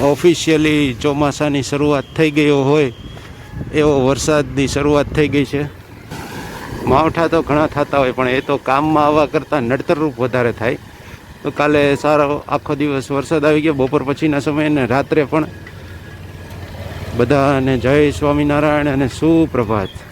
Officially ચોમાસાની શરૂઆત થઈ ગયો હોય, એવો વરસાદની શરૂઆત થઈ ગઈ છે. માવઠા તો ઘણા થતા હોય, પણ એ તો કામમાં આવવા કરતાં નડતરરૂપ વધારે થાય. તો કાલે સારો આખો દિવસ વરસાદ આવી ગયો, બપોર પછીના સમયે ને રાત્રે પણ. બધાને જય સ્વામિનારાયણ અને સુપ્રભાત.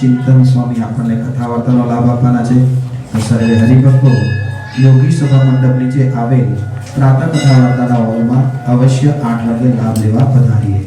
ચિંતન સ્વામી આપણને કથા વાર્તાનો લાભ આપવાના છે. સર્વે હરિભક્તો યોગી સભા મંડપની જે આવેલ પ્રાતઃ કથા વાર્તાના હોલમાં અવશ્ય આઠ વાગે લાભ લેવા પધારીએ.